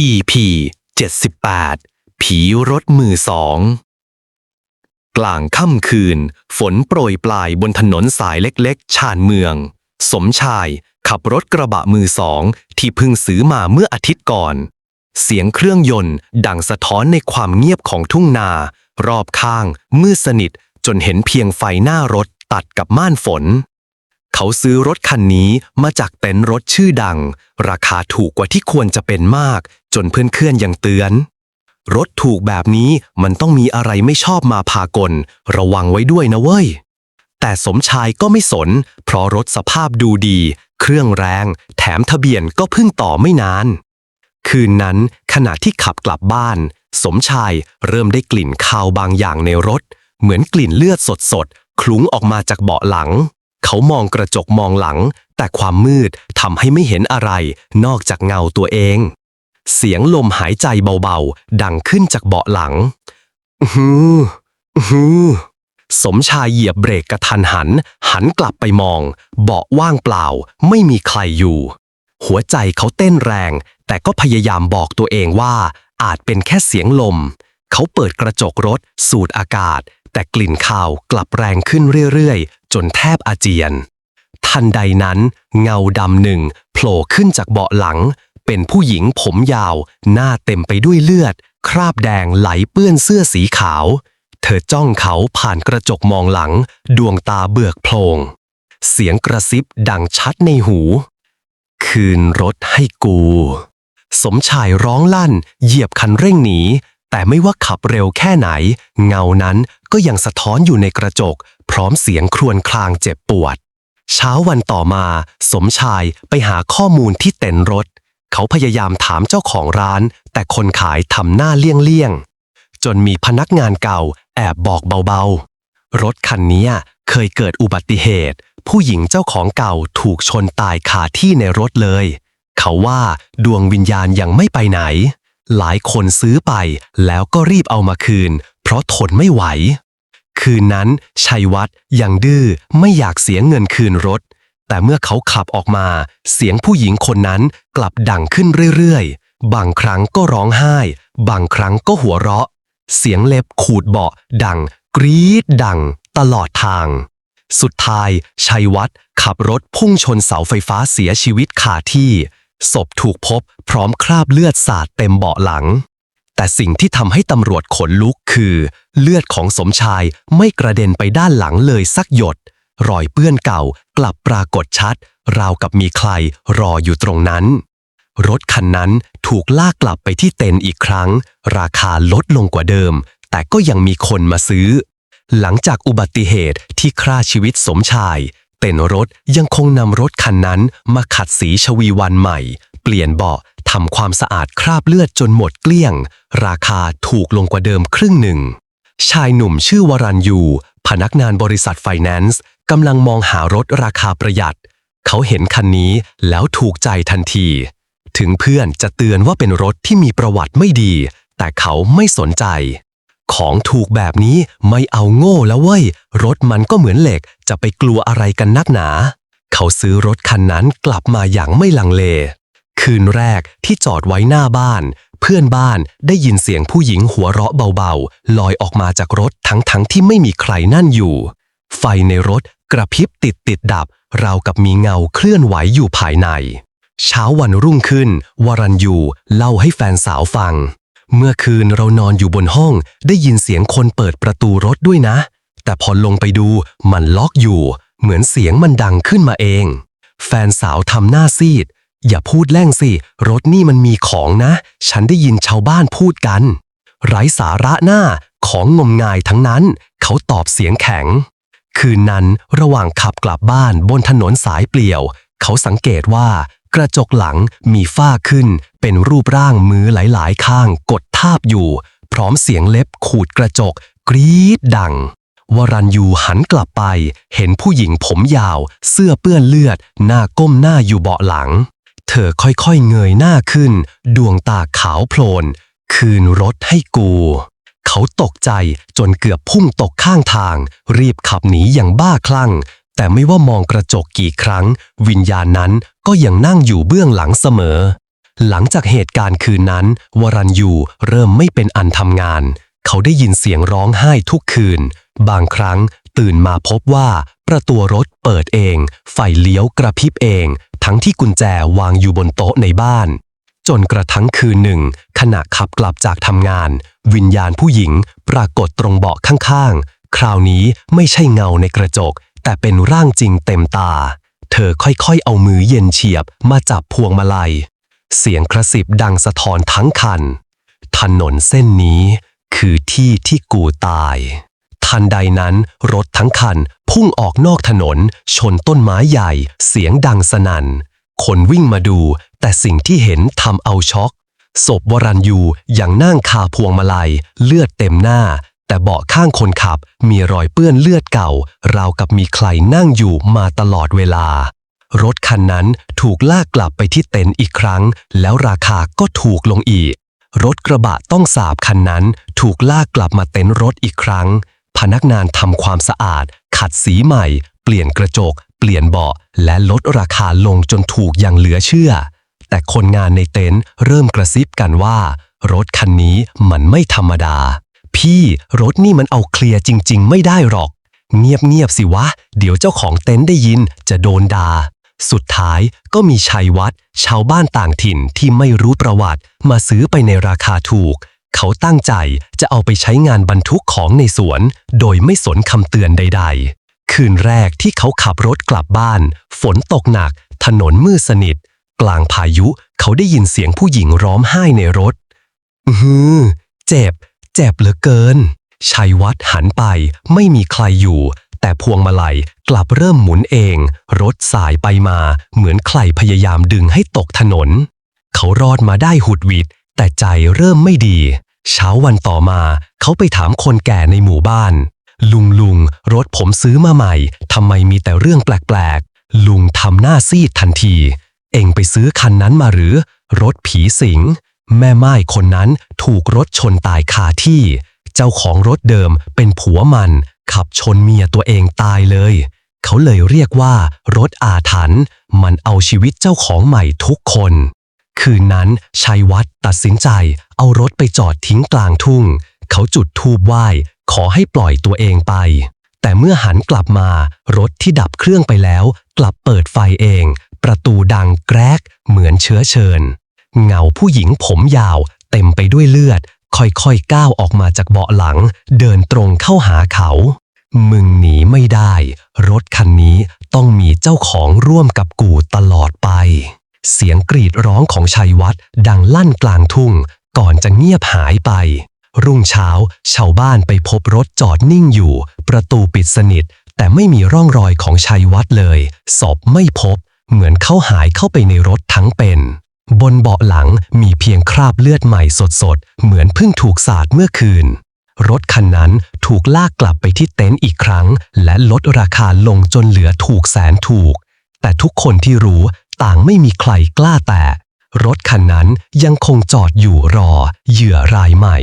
EP 78 ผีรถมือสอง กลางค่ำคืน ฝนโปรยปลายบนถนนสายเล็กๆ ชานเมือง สมชายขับรถกระบะมือสอง ที่เพิ่งซื้อมาเมื่ออาทิตย์ก่อน เสียงเครื่องยนต์ ดังสะท้อนในความเงียบของทุ่งนา รอบข้าง มืดสนิทจนเห็นเพียงไฟหน้ารถตัดกับม่านฝน เขาซื้อรถคันนี้มาจากเต็นท์รถชื่อดัง ราคาถูกกว่าที่ควรจะเป็นมาก จนเพื่อนๆยังเตือน รถถูกแบบนี้มันต้องมีอะไรไม่ชอบมาพากล ระวังไว้ด้วยนะเว้ย แต่สมชายก็ไม่สน เพราะรถสภาพดูดี เครื่องแรง แถมทะเบียนก็เพิ่งต่อไม่นาน คืนนั้นขณะที่ขับกลับบ้าน สมชายเริ่มได้กลิ่นคาวบางอย่างในรถ เหมือนกลิ่นเลือดสดๆคลุ้งออกมาจากเบาะหลัง เขามองกระจกมองหลัง แต่ความมืดทำให้ไม่เห็นอะไร นอกจากเงาตัวเอง เสียงลมหายใจเบาๆ ดังขึ้นจากเบาะหลังอือหืออื้อสมชายเหยียบเบรกกระทันหัน หันกลับไปมอง เบาะว่างเปล่า ไม่มีใครอยู่ หัวใจเขาเต้นแรง แต่ก็พยายามบอกตัวเองว่า อาจเป็นแค่เสียงลม เขาเปิดกระจกรถ สูดอากาศ แต่กลิ่นคาวกลับแรงขึ้นเรื่อยๆ จนแทบอาเจียน ทันใดนั้นเงาดำหนึ่งโผล่ขึ้นจากเบาะหลัง เป็นผู้หญิงผมยาว หน้าเต็มไปด้วยเลือด คราบแดงไหลเปื้อนเสื้อสีขาว เธอจ้องเขาผ่านกระจกมองหลัง ดวงตาเบือกโพลงเสียงกระซิบดังชัดในหู คืนรถให้กู สมชายร้องลั่น เหยียบคันเร่งหนี แต่ไม่ว่าขับเร็วแค่ไหน เงานั้นก็ยังสะท้อนอยู่ในกระจก พร้อมเสียงครวญครางเจ็บปวด เช้าวันต่อมา สมชายไปหาข้อมูลที่เต็นท์รถ เขาพยายามถามเจ้าของร้าน แต่คนขายทำหน้าเลี่ยงๆจนมีพนักงานเก่า แอบบอกเบาๆ รถคันนี้เคยเกิดอุบัติเหตุ ผู้หญิงเจ้าของเก่าถูกชนตายคาที่ในรถเลย เขาว่าดวงวิญญาณยังไม่ไปไหน หลายคนซื้อไปแล้วก็รีบเอามาคืน เพราะทนไม่ไหว คืนนั้นชัยวัฒน์ยังดื้อไม่อยากเสียเงินคืนรถ แต่เมื่อเขาขับออกมา เสียงผู้หญิงคนนั้นกลับดังขึ้นเรื่อยๆ บางครั้งก็ร้องไห้ บางครั้งก็หัวเราะ เสียงเล็บขูดเบาะดัง กรี๊ดดัง ตลอดทาง สุดท้ายชัยวัฒน์ขับรถพุ่งชนเสาไฟฟ้าเสียชีวิตคาที่ ศพถูกพบพร้อมคราบเลือดสาดเต็มเบาะหลัง แต่สิ่งที่ทำให้ตำรวจขนลุกคือ เลือดของสมชายไม่กระเด็นไปด้านหลังเลยสักหยด รอยเปื้อนเก่ากลับปรากฏชัด ราวกับมีใครรออยู่ตรงนั้น รถคันนั้นถูกลากกลับไปที่เต็นท์อีกครั้ง ราคาลดลงกว่าเดิม แต่ก็ยังมีคนมาซื้อ หลังจากอุบัติเหตุที่ฆ่าชีวิตสมชาย เต็นรถยังคงนำรถคันนั้นมาขัดสีชวีวันใหม่ เปลี่ยนเบาะทำความสะอาดคราบเลือดจนหมดเกลี้ยง ราคาถูกลงกว่าเดิมครึ่งหนึ่ง ชายหนุ่มชื่อวรัญยู พนักงานบริษัทไฟแนนซ์กำลังมองหารถราคาประหยัด เขาเห็นคันนี้แล้วถูกใจทันที ถึงเพื่อนจะเตือนว่าเป็นรถที่มีประวัติไม่ดี แต่เขาไม่สนใจ ของถูกแบบนี้ไม่เอาโง่แล้วเว้ย รถมันก็เหมือนเหล็ก จะไปกลัวอะไรกันนักหนา เขาซื้อรถคันนั้นกลับมาอย่างไม่ลังเล คืนแรกที่จอดไว้หน้าบ้าน เพื่อนบ้านได้ยินเสียงผู้หญิงหัวเราะเบาๆ ลอยออกมาจากรถทั้งๆทที่ไม่มีใครนั่นอยู่ ไฟในรถกระพริบติดติดดับ ราวกับมีเงาเคลื่อนไหวอยู่ภายใน เช้าวันรุ่งขึ้น วรัญยูเล่าให้แฟนสาวฟัง เมื่อคืนเรานอนอยู่บนห้อง ได้ยินเสียงคนเปิดประตูรถด้วยนะ แต่พอลงไปดูมันล็อกอยู่ เหมือนเสียงมันดังขึ้นมาเอง แฟนสาวทำหน้าซีด อย่าพูดแล่งสิ รถนี่มันมีของนะ ฉันได้ยินชาวบ้านพูดกัน ไร้สาระหน้าของงมงายทั้งนั้น เขาตอบเสียงแข็ง คืนนั้นระหว่างขับกลับบ้านบนถนนสายเปลี่ยว เขาสังเกตว่า กระจกหลังมีฝ้าขึ้น เป็นรูปร่างมือหลายๆ ข้างกดทาบอยู่ พร้อมเสียงเล็บขูดกระจก กรี๊ดดัง วรัญยูหันกลับไป เห็นผู้หญิงผมยาว เสื้อเปื้อนเลือด หน้าก้มหน้าอยู่เบาะหลัง เธอค่อยๆเงยหน้าขึ้น ดวงตาขาวโพลน คืนรถให้กู เขาตกใจจนเกือบพุ่งตกข้างทาง รีบขับหนีอย่างบ้าคลั่ง แต่ไม่ว่ามองกระจกกี่ครั้ง วิญญาณนั้นก็ยังนั่งอยู่เบื้องหลังเสมอ หลังจากเหตุการณ์คืนนั้น วรัญยูเริ่มไม่เป็นอันทำงาน เขาได้ยินเสียงร้องไห้ทุกคืน บางครั้งตื่นมาพบว่า ประตูรถเปิดเอง ไฟเลี้ยวกระพริบเอง ทั้งที่กุญแจวางอยู่บนโต๊ะในบ้าน จนกระทั่งคืนหนึ่ง ขณะขับกลับจากทำงาน วิญญาณผู้หญิงปรากฏตรงเบาะข้างๆ คราวนี้ไม่ใช่เงาในกระจก แต่เป็นร่างจริงเต็มตา เธอค่อยๆเอามือเย็นเฉียบมาจับพวงมาลัย เสียงกระสิบดังสะท้อนทั้งคัน ถนนเส้นนี้คือที่ที่กูตาย ทันใดนั้นรถทั้งคันพุ่งออกนอกถนน ชนต้นไม้ใหญ่เสียงดังสนั่น คนวิ่งมาดู แต่สิ่งที่เห็นทำเอาช็อกศพวรัญยูยังนั่งคาพวงมาลัย เลือดเต็มหน้า แต่เบาะข้างคนขับมีรอยเปื้อนเลือดเก่า ราวกับมีใครนั่งอยู่มาตลอดเวลา รถคันนั้นถูกลากกลับไปที่เต็นท์อีกครั้ง แล้วราคาก็ถูกลงอีก รถกระบะต้องสาบคันนั้น ถูกลากกลับมาเต็นท์รถอีกครั้ง พนักงานทำความสะอาด ขัดสีใหม่ เปลี่ยนกระจก เปลี่ยนเบาะ และลดราคาลงจนถูกอย่างเหลือเชื่อ แต่คนงานในเต็นท์เริ่มกระซิบกันว่า รถคันนี้มันไม่ธรรมดา พี่รถนี่มันเอาเคลียร์จริง ๆ ไม่ได้หรอก เงียบๆสิวะ เดี๋ยวเจ้าของเต็นท์ได้ยินจะโดนดา่าสุดท้ายก็มีชัยวัดชาวบ้านต่างถิ่นที่ไม่รู้ประวัติ มาซื้อไปในราคาถูก เขาตั้งใจจะเอาไปใช้งานบรรทุกของในสวน โดยไม่สนคำเตือนใด ๆ คืนแรกที่เขาขับรถกลับบ้าน ฝนตกหนัก ถนนมืดสนิท กลางพายุเขาได้ยินเสียงผู้หญิงร้องไห้ในรถ อือหือเจ็บ เจ็บเหลือเกิน ชัยวัดหันไปไม่มีใครอยู่ แต่พวงมาลัยกลับเริ่มหมุนเอง รถสายไปมาเหมือนใครพยายามดึงให้ตกถนน เขารอดมาได้หุดหวิด แต่ใจเริ่มไม่ดี เช้าวันต่อมาเขาไปถามคนแก่ในหมู่บ้าน ลุงลุงรถผมซื้อมาใหม่ทำไมมีแต่เรื่องแปลกๆ ลุงทำหน้าซีดทันที เอ็งไปซื้อคันนั้นมาหรือ รถผีสิง แม่ไม้คนนั้นถูกรถชนตายคาที่ เจ้าของรถเดิมเป็นผัวมัน ขับชนเมียตัวเองตายเลย เขาเลยเรียกว่า รถอาถรรพ์มันเอาชีวิตเจ้าของใหม่ทุกคน คืนนั้นชัยวัดตัดสินใจ เอารถไปจอดทิ้งกลางทุ่ง เขาจุดธูปไหว้ ขอให้ปล่อยตัวเองไป แต่เมื่อหันกลับมา รถที่ดับเครื่องไปแล้ว กลับเปิดไฟเอง ประตูดังแกรกเหมือนเชื้อเชิญ เงาผู้หญิงผมยาว เต็มไปด้วยเลือด ค่อยๆก้าวออกมาจากเบาะหลัง เดินตรงเข้าหาเขา มึงหนีไม่ได้ รถคันนี้ต้องมีเจ้าของร่วมกับกูตลอดไป เสียงกรีดร้องของชัยวัดดังลั่นกลางทุ่ง ก่อนจะเงียบหายไป รุ่งเช้า ชาวบ้านไปพบรถจอดนิ่งอยู่ ประตูปิดสนิท แต่ไม่มีร่องรอยของชัยวัดเลย ศพไม่พบ เหมือนเขาหายเข้าไปในรถทั้งเป็น บนเบาะหลังมีเพียงคราบเลือดใหม่สดๆ เหมือนเพิ่งถูกสาดเมื่อคืน รถคันนั้นถูกลากกลับไปที่เต็นท์อีกครั้ง และลดราคาลงจนเหลือถูกแสนถูก แต่ทุกคนที่รู้ต่างไม่มีใครกล้าแตะรถคันนั้นยังคงจอดอยู่รอเหยื่อรายใหม่